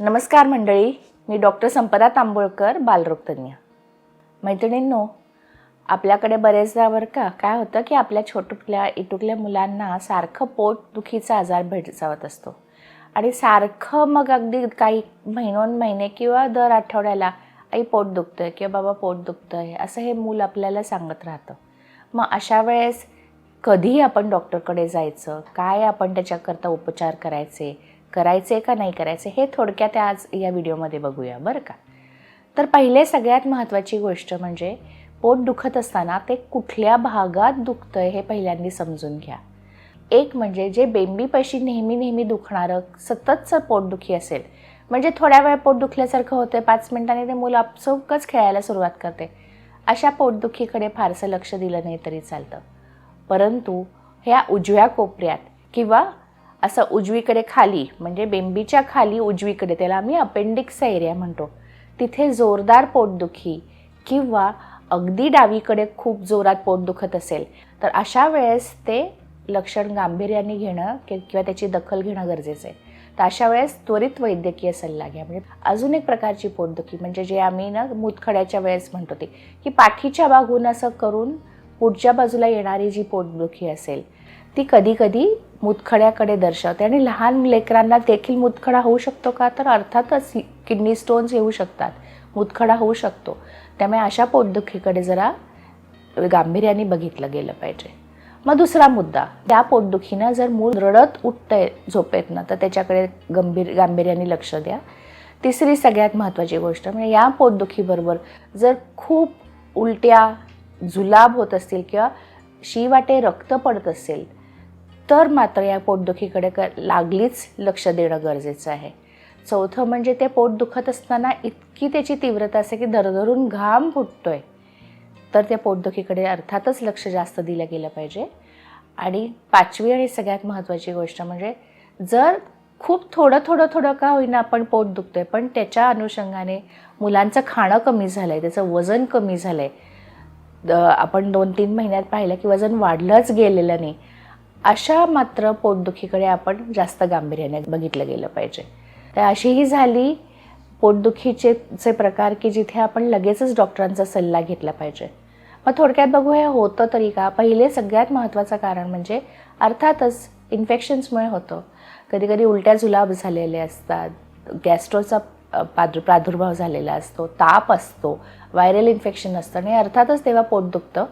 नमस्कार मंडळी मी डॉक्टर संपदा तांबोळकर बालरोगतज्ञ मैत्रिणींनो आपल्याकडे बरेचदा बरं का काय होतं की आपल्या छोटुकल्या इटुकल्या मुलांना सारखं पोटदुखीचा आजार भेडसावत असतो. आणि सारखं मग अगदी काही महिनोन महिने किंवा दर आठवड्याला आई पोट दुखतं आहे किंवा बाबा पोट दुखतं आहे असं हे मूल आपल्याला सांगत राहतं. मग अशा वेळेस कधी आपण डॉक्टरकडे जायचं काय आपण त्याच्याकरता उपचार करायचे करायचे का नाही करायचे हे थोडक्यात आज या व्हिडिओमध्ये बघूया बरं का? तर पहिले सगळ्यात महत्त्वाची गोष्ट म्हणजे पोट दुखत असताना ते कुठल्या भागात दुखतंय हे पहिल्यांदा समजून घ्या. एक म्हणजे जे बेंबीपाशी नेहमी नेहमी दुखणारं सततचं पोटदुखी असेल म्हणजे थोड्या वेळ पोट दुखल्यासारखं होतं पाच मिनिटांनी ते मुलं आपसोकच खेळायला सुरुवात करते. अशा पोटदुखीकडे फारसं लक्ष दिलं नाही तरी चालतं. परंतु ह्या उजव्या कोपऱ्यात किंवा असं उजवीकडे खाली म्हणजे बेंबीच्या खाली उजवीकडे त्याला आम्ही अपेंडिक्सचा एरिया म्हणतो. तिथे जोरदार पोटदुखी किंवा अगदी डावीकडे खूप जोरात पोट दुखत असेल तर अशा वेळेस ते लक्षण गांभीर्याने घेणं किंवा त्याची दखल घेणं गरजेचं आहे. तर अशा वेळेस त्वरित वैद्यकीय सल्ला घ्या. म्हणजे अजून एक प्रकारची पोटदुखी म्हणजे जे आम्ही ना मुतखड्याच्या वेळेस म्हणतो ते की पाठीच्या बागून असं करून पुढच्या बाजूला येणारी जी पोटदुखी असेल ती कधीकधी मुतखड्याकडे दर्शवते. आणि लहान लेकरांना देखील मुतखडा होऊ शकतो का? तर अर्थातच किडनी स्टोन्स येऊ शकतात. मुतखडा होऊ शकतो. त्यामुळे अशा पोटदुखीकडे जरा गांभीर्याने बघितलं गेलं पाहिजे. मग दुसरा मुद्दा त्या पोटदुखीनं जर मूल रडत उठतंय झोपेतनं तर त्याच्याकडे गंभीर गांभीर्याने लक्ष द्या. तिसरी सगळ्यात महत्त्वाची गोष्ट म्हणजे या पोटदुखीबरोबर जर खूप उलट्या जुलाब होत असतील किंवा शिवाटे रक्त पडत असेल तर मात्र या पोटदुखीकडे क लागलीच लक्ष देणं गरजेचं आहे. चौथं म्हणजे ते पोट दुखत असताना इतकी त्याची तीव्रता असते की दरदरून घाम फुटतोय. तर त्या पोटदुखीकडे अर्थातच लक्ष जास्त दिलं गेलं पाहिजे. आणि पाचवी आणि सगळ्यात महत्त्वाची गोष्ट म्हणजे जर खूप थोडं थोडं थोडं का होईना आपण पोट दुखतोय पण त्याच्या अनुषंगाने मुलांचं खाणं कमी झालं आहे त्याचं वजन कमी झालं आहे आपण दोन तीन महिन्यात पाहिलं की वजन वाढलंच गेलेलं नाही. अशा मात्र पोटदुखीकडे आपण जास्त गांभीर्याने बघितलं गेलं पाहिजे. तर अशीही झाली पोटदुखीचे चे प्रकार की जिथे आपण लगेचच डॉक्टरांचा सल्ला घेतला पाहिजे. मग थोडक्यात बघू हे होतं तरी का? पहिले सगळ्यात महत्त्वाचं कारण म्हणजे अर्थातच इन्फेक्शन्समुळे होतं. कधी कधी उलट्या जुलाब झालेले असतात गॅस्ट्रोचा प्रादुर प्रादुर्भाव झालेला असतो ताप असतो व्हायरल इन्फेक्शन असतं आणि अर्थातच तेव्हा पोट दुखतं.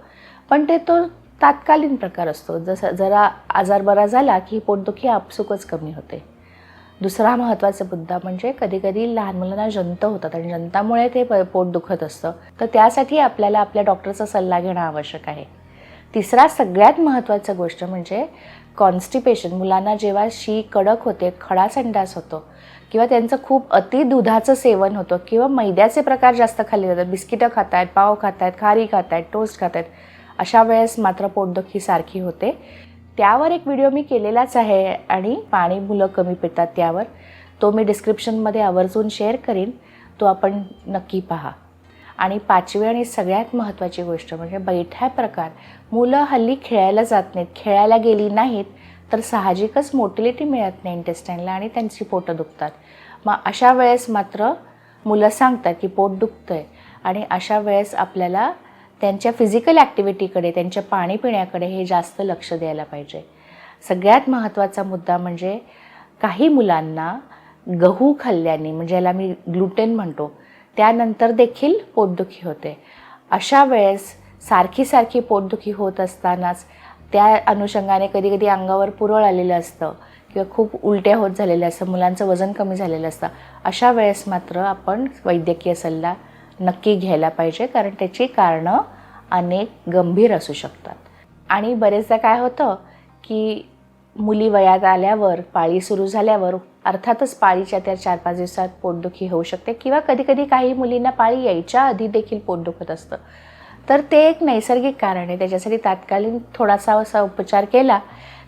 पण ते तो तात्कालीन प्रकार असतो. जसं जरा आजार बरा झाला की पोटदुखी आपसुकच कमी होते. दुसरा महत्त्वाचा मुद्दा म्हणजे कधीकधी लहान मुलांना जंत होतात आणि जंतामुळे ते प पोट दुखत असतं. तर त्यासाठी आपल्याला आपल्या डॉक्टरचा सल्ला घेणं आवश्यक आहे. तिसरा सगळ्यात महत्त्वाचा गोष्ट म्हणजे कॉन्स्टिपेशन मुलांना जेव्हा शी कडक होते खडा संडास होतो किंवा त्यांचं खूप अति दुधाचं सेवन होतं किंवा मैद्याचे प्रकार जास्त खाल्ले जातात. बिस्किटं खात आहेत पाव खात आहेत खारी खात आहेत टोस्ट खात आहेत अशा वेळेस मात्र पोटदुखी सारखी होते. त्यावर एक व्हिडिओ मी केलेलाच आहे आणि पाणी मुलं कमी पितात त्यावर. तो मी डिस्क्रिप्शनमध्ये आवर्जून शेअर करीन. तो आपण नक्की पहा. आणि पाचवी आणि सगळ्यात महत्त्वाची गोष्ट म्हणजे बैठ्या प्रकार. मुलं हल्ली खेळायला जात नाहीत. खेळायला गेली नाहीत तर साहजिकच मोटिलिटी मिळत नाही इंटेस्टाईनला आणि त्यांची पोटं दुखतात. मग अशा वेळेस मात्र मुलं सांगतात की पोट दुखतं आहे आणि अशा वेळेस आपल्याला त्यांच्या फिजिकल ॲक्टिव्हिटीकडे त्यांच्या पाणी पिण्याकडे हे जास्त लक्ष द्यायला पाहिजे. सगळ्यात महत्त्वाचा मुद्दा म्हणजे काही मुलांना गहू खाल्ल्याने म्हणजे याला मी ग्लुटेन म्हणतो त्यानंतर देखील पोटदुखी होते. अशा वेळेस सारखी सारखी पोटदुखी होत असतानाच त्या अनुषंगाने कधी कधी अंगावर पुरळ आलेलं असतं किंवा खूप उलट्या होत झालेल्या असतं मुलांचं वजन कमी झालेलं असतं. अशा वेळेस मात्र आपण वैद्यकीय सल्ला नक्की घ्यायला पाहिजे कारण त्याची कारणं अनेक गंभीर असू शकतात. आणि बरेचदा काय होतं की मुली वयात आल्यावर पाळी सुरू झाल्यावर अर्थातच पाळीच्या त्या चार पाच दिवसात पोटदुखी होऊ शकते किंवा कधीकधी काही मुलींना पाळी यायच्या आधी देखील पोट दुखत असतं. तर ते एक नैसर्गिक कारण आहे. त्याच्यासाठी तात्कालीन थोडासा असा उपचार केला.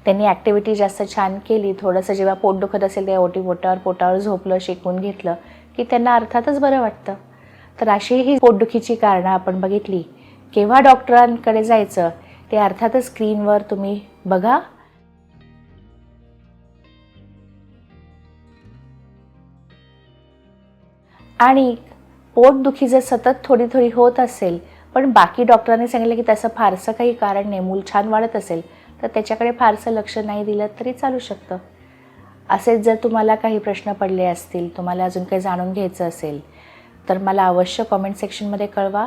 त्यांनी ॲक्टिव्हिटी जास्त छान केली. थोडंसं जेव्हा पोट दुखत असेल तेव्हा ओटी पोटावर पोटावर झोपलं शेकून घेतलं की त्यांना अर्थातच बरं वाटतं. तर अशी ही पोटदुखीची कारणं आपण बघितली. केव्हा डॉक्टरांकडे जायचं ते अर्थातच स्क्रीनवर तुम्ही बघा. आणि पोटदुखी जर सतत थोडी थोडी होत असेल पण बाकी डॉक्टरांनी सांगितलं की त्याचं फारसं काही कारण नाही मूल छान वाढत असेल तर त्याच्याकडे फारसं लक्ष नाही दिलं तरी चालू शकतं. असेच जर तुम्हाला काही प्रश्न पडले असतील तुम्हाला अजून काही जाणून घ्यायचं असेल तर मला अवश्य कॉमेंट सेक्शनमध्ये कळवा.